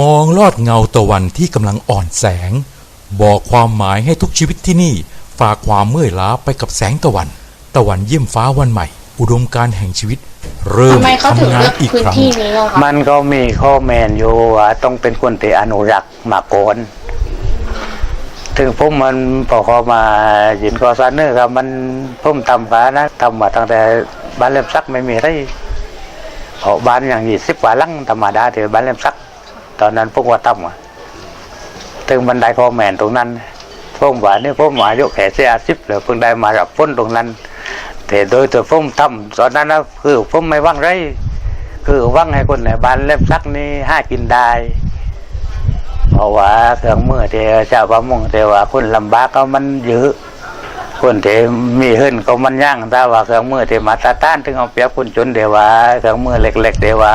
มองลอดเงาตะวันที่กำลังอ่อนแสง บอกความหมายให้ทุกชีวิตที่นี่ ฝากความเมื่อยล้าไปกับแสงตะวัน ตะวันเยี่ยมฟ้าวันใหม่ อุดมการณ์แห่งชีวิต เริ่มทำไมเขาถึงทำงาเลืนอกอีกพื้นครั้ง ที่นี้อะคะมันก็มีข้อแมนอยู่ว่าต้องเป็นคนที่อนุรักษ์มาก่อนถึงผมมันพอเขามายินกอซานเนอร์ครับมันผมทำฟ้านะทำมาตั้งแต่บ้านเล็บซักไม่มีได้เพราะบ้านอย่างยี่สิบกว่าหลังธรรมดาที่บ้านเล็บซัก ตอนนั้นพวกว่าทำอะถึงบันไดข้อแมนตรงนั้นผมว่านี่ผมว่าอายุแค่เสียสิบเลยเพิ่งได้มารับพ้นตรงนั้น แต่โดยตัวผมทำตอนนั้นนะคือผมไม่ว่างไรคือว่างให้คนในบ้านเล็บซักนี่ห้ากินได้เพราะว่าเครื่องมือเที่เจ้าประมงแต่ว่าคนลำบากก็มันเยอะคนที่มีเฮิรนก็มันย่างแต่ว่าเครื่องมือเที่มาตรฐานถึงเอาเปรียบคนจนเดี๋ยวว่าเครื่องมือเล็กๆเดี๋ยวว่า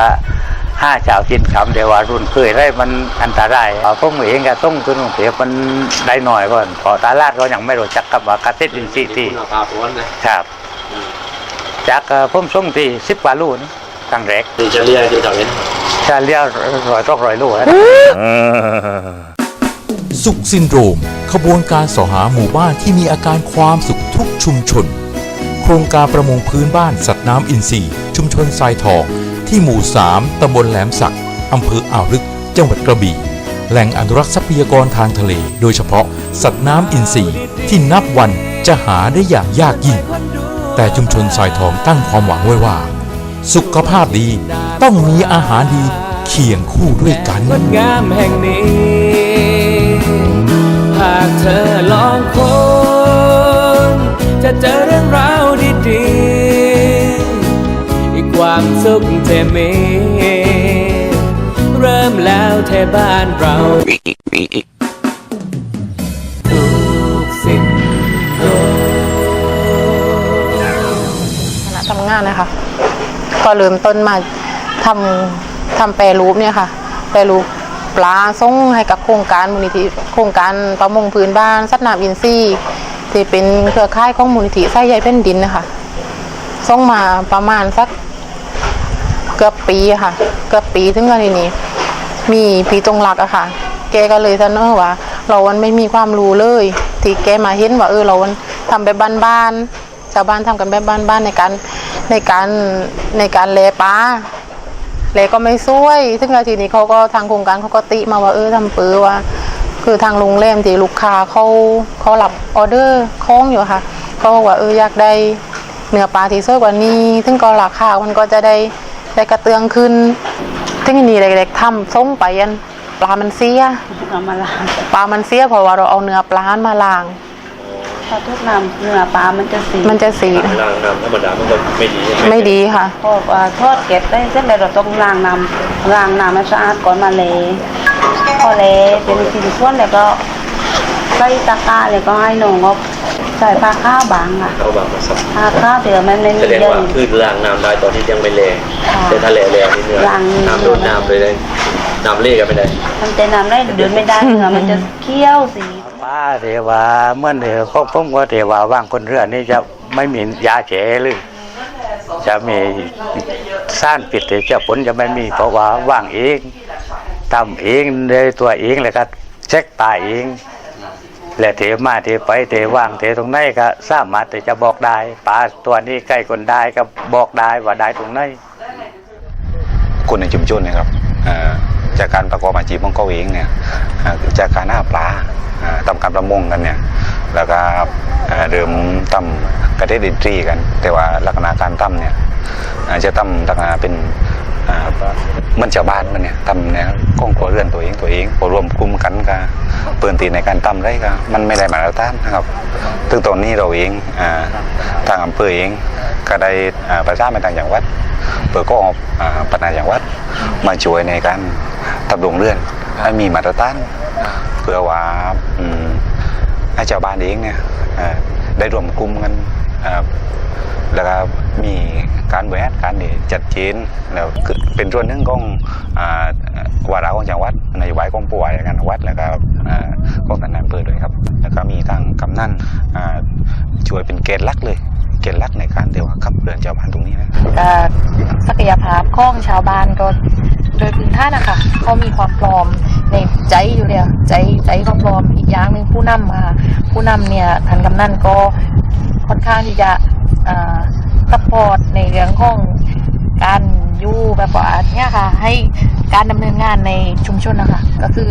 ห้าเจ้ากินคำเดี๋ยวว่ารุ่นเคยได้มันอันตรายเอาพวกมือเองก็ต้องขึ้นเสียมันได้หน่อยก่อนเพอตลาดก็ยังไม่รู้จักกับว่ากระติดอินทรีย์ที่คุณภาพร้อนนะครับ จากเอ่อผมส่งที่สิบกว่าลูกนี่ครั้งแรกดีจะเรียกจะจับเห็นจะเรียกร้อยต้องร้อยลูกนะสุขซินโดรม ขบวนการสอหาหมู่บ้านที่มีอาการความสุขทุกชุมชน โครงการประมงพื้นบ้านสัตว์น้ำอินทรีย์ ชุมชนทรายทอง ที่หมู่ 3 ตำบลแหลมสัก อำเภออ่าวลึก จังหวัดกระบี่ แหล่งอนุรักษ์ทรัพยากรทางทะเล โดยเฉพาะสัตว์น้ำอินทรีย์ที่นับวันจะหาได้อย่างยากยิ่ง แต่ชุมชนทรายทองตั้งความหวังไว้ว่า สุขภาพดีต้องมีอาหารดีเคียงคู่ด้วยกันงดงามแห่งนี้หากเธอลองค้นจะเจอเรื่องราว สุขเทมีเริ่มแล้วเทบ้านเราทุกสิ่งคณะทำงานนะคะก็เริ่มต้นมาทำทำแปรรูปเนี่ยค่ะ แปรรูปปลาส่งให้กับโครงการมูลนิธิโครงการประมงพื้นบ้านสัตว์น้ำอินทรีย์ที่เป็นเครือข่ายของมูลนิธิไส้ใยแผ่นดินนะคะส่งมาประมาณสัก เกือบปีค่ะ เกือบปีถึงกันทีนี้ มีพี่จงรักอะค่ะ แกก็เลยเสนอว่า เราวันไม่มีความรู้เลยที่แกมาเห็นว่าเออเราวันทำแบบบ้านๆชาวบ้านทำกันแบบบ้านๆในการในการในการแลปลาแลก็ไม่ช่วย ซึ่งแล้วทีนี้เขาก็ทางโครงการเขาก็ติมาว่าเออทำเปือว่า คือทางโรงแรมที่ลูกค้าเขาเขารับออเดอร์คล้องอยู่ค่ะเขาบอกว่าเอออยากได้เนื้อปลาที่สวยกว่านี้ ซึ่งก็ราคามันก็จะได้ ได้กระเตืองขึ้นซึ่งอันนี้เด็กๆทำส่งไปยันปลามันเสียเอามาล้างปลามันเสียเพราะว่าเราเอาเนื้อปลามาล้างพอทุกน้ำเนื้อปลามันจะสีมันจะสีล้างน้ำธรรมดามันก็ไม่ดีใช่ไหมไม่ดีค่ะพอว่าทอดเก็บได้เสร็จแล้วเราต้องล้างน้ำล้างน้ำให้สะอาดก่อนมาเลยพอเลยเป็นชิ้นส่วนแล้วก็ใส่ตะกร้าแล้วก็ให้น้องก็ ใส่ผ้าข้าวบางอะเขาแบบมาสับผ้าข้าวเดี๋ยวมันไม่แสมีดงเยอะว่าคือล้างน้ำได้ตอนที่ยังไม่แรงค่ะแต่ถ้าแรงแล้วนี่เนื้อล้าง น้ำโดนน้ำเลยเลยน้ำเละกันไม่ได้ มันจะน้ำได้เดือนไม่ได้เนื้อมันจะเคี้ยวสี ป้าเทว่าเมื่อเดือพวกผมก็เทว่าว่างคนเรือนี่จะไม่มียาเฉเลยจะมีซ่านปิดแต่จะผลจะไม่มีเพราะว่าว่างเองทำเองเลยตัวเองเลยก็เช็คตายเอง และเทมาเทไปเทว่างเทตรงไหนก็สามารถที่จะบอกได้ปลาตัวนี้ใกล้คนได้ก็บอกได้ว่าได้ตรงไหนคนในชุมชนเนะครับจากการประกอบอาชีพของเขาเองเนี่ยจากการหน้าปลาทำการประมงกันเนี่ยแล้วก็เริ่มทำกระเทศดินทรีกัน แต่ว่าลักษณะการทำเนี่ยเอ่อจะทำลักษณะเป็น มันชาวบ้านมันเนี่ยทำเนี่ยก้องครัวเรื่อนตัวเองตัวเองพอรวมกลุ่มกันก็เปิดตีในการทำได้ก็มันไม่ได้มาตรฐานนะครับถึงตอนนี้เราเองอ่าทางอำเภอเองก็ได้อ่าประสาไปทางจังหวัดเปิดก็อ่าพัฒนาอย่างวัดมาช่วยในการทำโรงเรื่อนให้มีมาตรฐานเพื่อว่าอืมให้ชาวบ้านเองเนี่ยอ่อได้รวมกลุ่มกันอ่อแล้วก็มี การบริหารการที่จัดเจนแล้วคือเป็นส่วนหนึ่งของวาระของจังหวัดนโยบายของผู้ว่าการจังหวัดแล้วก็ของท่านนายอำเภอด้วยครับ แล้วก็มีทางกำนันช่วยเป็นเกณฑ์ลักเลยเกณฑ์ลักในการเดียวขับเรือนชาวบ้านตรงนี้นะศักยภาพของชาวบ้านก็โดยพื้นฐานนะคะเขามีความพร้อมในใจอยู่แล้วใจใจเขาพร้อมอีกอย่างหนึ่งผู้นำมาผู้นำเนี่ยท่านกำนันก็ค่อนข้างที่จะ ซัพพอร์ตในเรื่องของการอยู่แบบว่าเนี่ยค่ะ ให้การดำเนินงานในชุมชนนะคะก็คือ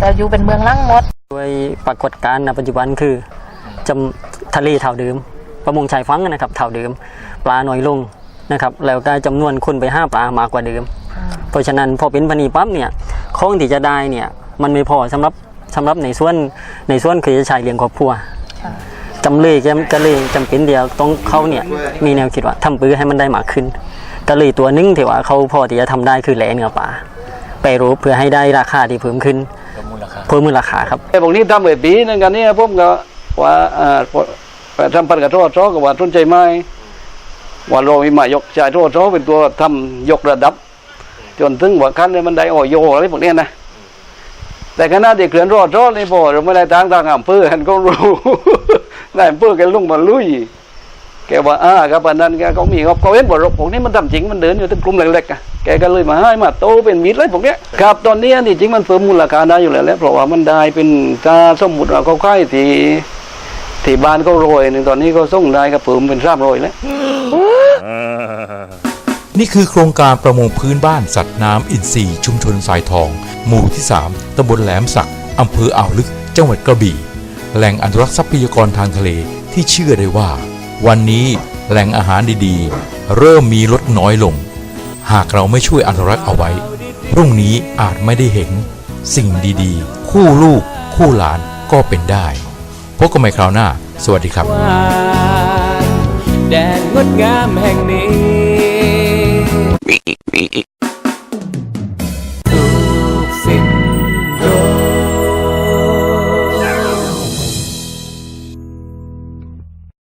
จะอยู่เป็นเมืองล่างมดด้วยปรากฏการณ์ณปัจจุบันคือจำทะเลเท่าเดิม ประมงชายฟังนะครับเท่าเดิม ปลาน้อยลงนะครับแล้วก็จำนวนคนไปห้าปลามากกว่าเดิม เพราะฉะนั้นพอเป็นพันีปั๊บเนี่ยของที่จะได้เนี่ยมันไม่พอสำหรับสำหรับในส่วนในส่วนคือจะใช้เลี้ยงครอบครัว จำเลยก็ก็เลยจำเป็นเดียวต้องเขาเนี่ยมีแนวคิดว่าทำปื้อให้มันได้มากขึ้นก็เลยตัวหนึงที่ว่าเขาพอที่จะทำได้คือแหลเนื้อปลาไปรูปเพื่อให้ได้ราคาที่เพิ่มขึ้นเพิ่มมูลค่าครับไอ้พวกนี้ทำแบบปีนั่นกันเนี่ยผมก็ว่าอ่าไปทำพันกับโทษโซก็ว่าสนใจไหมว่าเรามีหมายกชายโทษโซเป็นตัวทำยกระดับ จนถึงว่าขั้นเนี่ยมันได้โอโยอะไรพวกเนี้ยนะแต่ขณะเด็กเขื่อนรอดรอดนี่พอเราไม่ได้ทางทางอำเภอท่านก็รู้ นายอำเภอแกลุงมาลุยแกว่าอ่าครับอันนั้นแกก็มีครับเขาเห็นว่ารถพวกนี้มันทำจริงมันเดินอยู่ทั้งกลุ่มเล็กๆอะแกก็เลยมาให้มาโตเป็นมิตรเลยพวกเนี้ยครับตอนนี้นี่จริงมันเพิ่มมูลค่าได้อยู่แล้วแหละเพราะว่ามันได้เป็นถ้าสมมติว่าเขาค่ายที่ที่บ้านเขาโรยนี่ตอนนี้ก็ส่งได้ก็เพิ่มเป็นสามร้อยแล้วนี่คือโครงการประมงพื้นบ้านสัตว์น้ำอินทรีย์ชุมชนทรายทอง หมู่ที่ 3ตำบลแหลมสักอำเภออ่าวลึก จังหวัดกระบี่ แหล่งอนุรักษ์ทรัพยากรทางทะเลที่เชื่อได้ว่า วันนี้แหล่งอาหารดีๆ เริ่มมีลดน้อยลง หากเราไม่ช่วยอนุรักษ์เอาไว้ พรุ่งนี้อาจไม่ได้เห็น สิ่งดีๆ คู่ลูก คู่หลานก็เป็นได้ พบกันใหม่คราวหน้า สวัสดีครับ แดนงดงามแห่งนี้